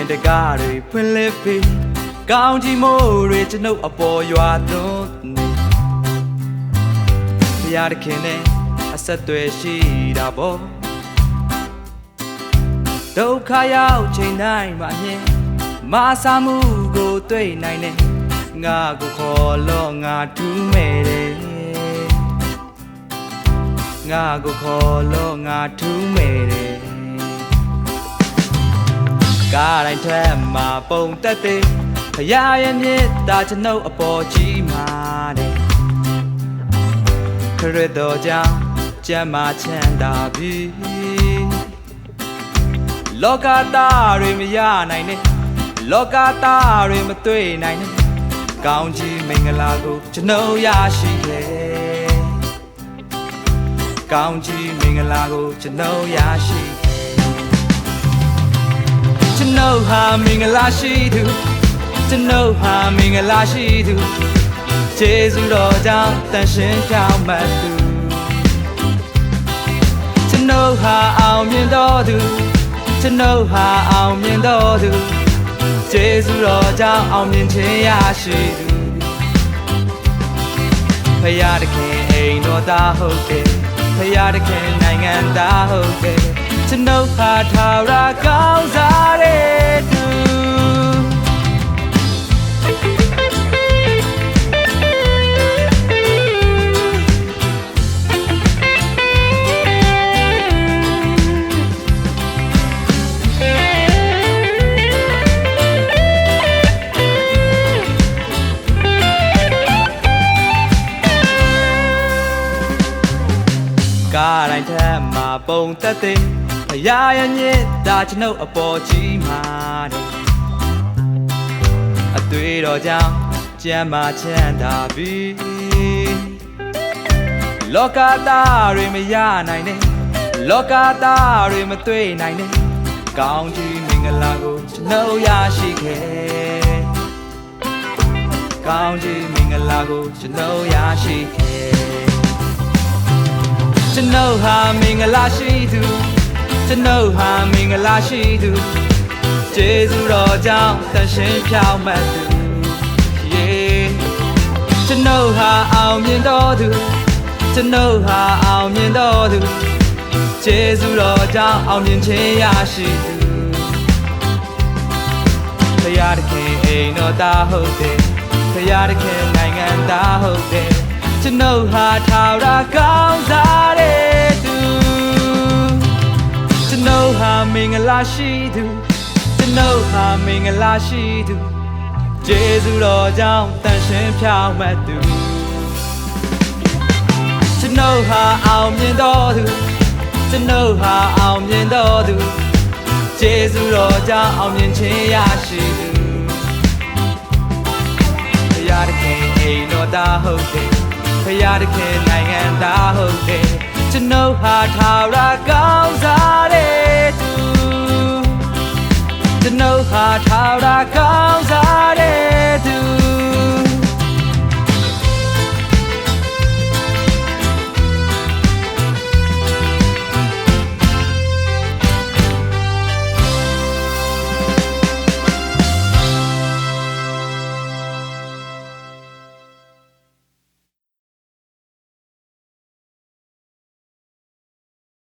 င်တကားတွေဖွင့်လစ်ပြီးကောင်းကြီးမိုးတွေကျွန်ုပ်အပေါ်ရွာသွန်းနေဘုရားသခင်နဲ့အဆက်တွေရှိတာပေါ့ဒုက္ခရောက်ချိန်တိုင်းမှာမြင်မဆာမှုကိုတွေ့နိုင်တယ်ငါကိုခေါ်လို့ငါထူးမဲ့တယ်ငါကိုခေါ်လို့ငါထူးမဲ့တယ် ကားတိုင်းထက်မှာပုံတက်သေးဖရာရဲ့မြတ်တာကျွန်ုပ်အပေါ်ကြီးမာတယ်ခရစ်တော်ကြောင့်ကျမ်းမာချမ်းသာပြီလောကသားတွေမရနိုင်နဲ့လောကသားတွေမတွေ့နိုင်နဲ့ကောင်းကြီးမင်္ဂလာကိုကျွန်ုပ်ရရှိတယ်ကောင်းကြီးမင်္ဂလာကိုကျွန်ုပ်ရရှိတယ် ကျွန်ုပ်ဟာမင်္ဂလာရှိသူကျွန်ုပ်ဟာမင်္ဂလာရှိသူကျေးဇူးတော်ကြောင့်တန်ရှင်းဖြောင်းမှတ်သူကျွန်ုပ်ဟာအောင်မြင်တော်သူကျွန်ုပ်ဟာအောင်မြင်တော်သူကျေးဇူးတော်ကြောင့်အောင်မြင်ခြင်းရရှိသူဖရာသခင်အိမ်တော်သားဟုတ်တယ်ဖရာသခင်နိုင်ငံသားဟုတ်တယ်ကျွန်ုပ်ဟာထာဝရကောင်းစား ကားတိုင်းထက်မှာပုံသက်သေးဖရာရဲ့မြစ်တာကျွန်ုပ်အပေါ်ကြီးမာတယ်အသွေးတော်ကြောင့်ကြမ်းမာချမ်းသာပြီလောကသားတွေမရနိုင်နဲ့လောကသားတွေမတွေ့နိုင်နဲ့ကောင်းကြီးမင်္ဂလာကိုကျွန်ုပ်ရရှိခဲ့ကောင်းကြီးမင်္ဂလာကိုကျွန်ုပ်ရရှိခဲ့ ကျွန်ုပ်ဟာမင်္ဂလာရှိသူကျွန်ုပ်ဟာမင်္ဂလာရှိသူကျေးဇူးတော်ကြောင့်သရှင်းဖြောင်းမှတ်သူ yeah ကျွန်ုပ်ဟာအောင်မြင်တော်သူကျွန်ုပ်ဟာအောင်မြင်တော်သူကျေးဇူးတော်ကြောင့်အောင်မြင်ခြင်းရရှိသူဖရာသခင်အိမ်တော်သားဟုတ်တယ်ဖရာသခင်နိုင်ငံသားဟုတ်တယ် ကျွန်ုပ်ဟာထာဝရကောင်းစားတဲ့သူကျွန်ုပ်ဟာမင်္ဂလာရှိသူကျွန်ုပ်ဟာမင်္ဂလာရှိသူကျေးဇူးတော်ကြောင့်တန်ရှင်းဖြောင်းမှတ်သူကျွန်ုပ်ဟာအောင်မြင်တော်သူကျွန်ုပ်ဟာအောင်မြင်တော်သူကျေးဇူးတော်ကြောင့်အောင်မြင်ခြင်းရရှိသူဖရာသခင်အိမ်တော်သားဟုတ်တယ် ဖရာသခင်နိုင်ငံသားဟုတ်တယ်ကျွန်ုပ်ဟာထာဝရကော